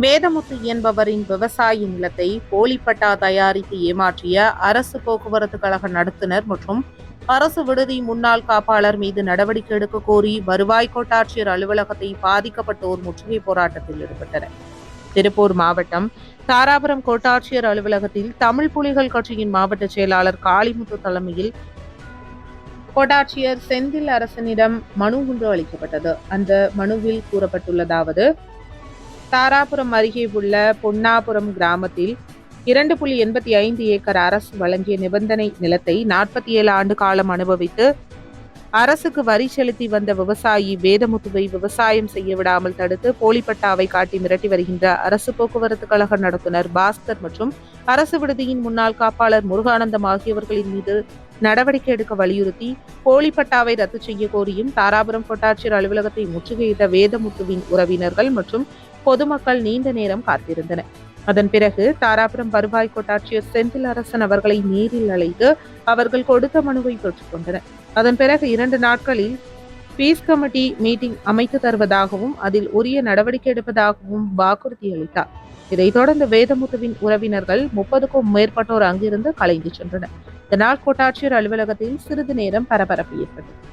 வேதமுத்து என்பவரின் விவசாய நிலத்தை போலிப்பட்டா தயாரித்து ஏமாற்றிய அரசு போக்குவரத்து கழக நடத்துனர் மற்றும் அரசு விடுதி முன்னாள் காப்பாளர் மீது நடவடிக்கை எடுக்க கோரி வருவாய் கோட்டாட்சியர் அலுவலகத்தை பாதிக்கப்பட்டோர் முற்றுகை போராட்டத்தில் ஈடுபட்டனர். திருப்பூர் மாவட்டம் தாராபுரம் கோட்டாட்சியர் அலுவலகத்தில் தமிழ் புலிகள் கட்சியின் மாவட்ட செயலாளர் காளிமுத்து தலைமையில் கோட்டாட்சியர் செந்தில் அரசனிடம் மனு ஒன்று அளிக்கப்பட்டது. அந்த மனுவில் கூறப்பட்டுள்ளதாவது தாராபுரம் அருகே உள்ள பொன்னாபுரம் கிராமத்தில் இரண்டு புள்ளி எண்பத்தி ஐந்து ஏக்கர் அரசு வழங்கிய நிபந்தனை நிலத்தை நாற்பத்தி ஏழு ஆண்டு காலம் அனுபவித்து அரசுக்கு வரி செலுத்தி வந்த விவசாயி வேதமுத்துவை விவசாயம் செய்ய விடாமல் தடுத்து போலிப்பட்டாவை காட்டி மிரட்டி வருகின்ற அரசு போக்குவரத்து கழக நடத்துனர் பாஸ்கர் மற்றும் அரசு விடுதியின் முன்னாள் காப்பாளர் முருகானந்தம் ஆகியவர்களின் மீது நடவடிக்கை எடுக்க வலியுறுத்தி போலிப்பட்டாவை ரத்து செய்ய கோரியும் தாராபுரம் கோட்டாட்சியர் அலுவலகத்தை முற்றுகையிட்ட வேதமுத்துவின் உறவினர்கள் மற்றும் பொதுமக்கள் நீண்ட நேரம் காத்திருந்தனர். அதன் பிறகு தாராபுரம் வருவாய் கோட்டாட்சியர் செந்தில் அரசன் அவர்களை நேரில் அழைத்து அவர்கள் கொடுத்த மனுவை பெற்றுக்கொண்டனர் அதன் பிறகு இரண்டு நாட்களில் பீஸ் கமிட்டி மீட்டிங் அமைத்து தருவதாகவும் அதில் உரிய நடவடிக்கை எடுப்பதாகவும் வாக்குறுதி அளித்தார். இதைத் தொடர்ந்து வேதமுத்துவின் உறவினர்கள் முப்பதுக்கும் மேற்பட்டோர் அங்கிருந்து கலைந்து சென்றனர். இதனால் கோட்டாட்சியர் அலுவலகத்தில் சிறிது நேரம் பரபரப்பு ஏற்பட்டது.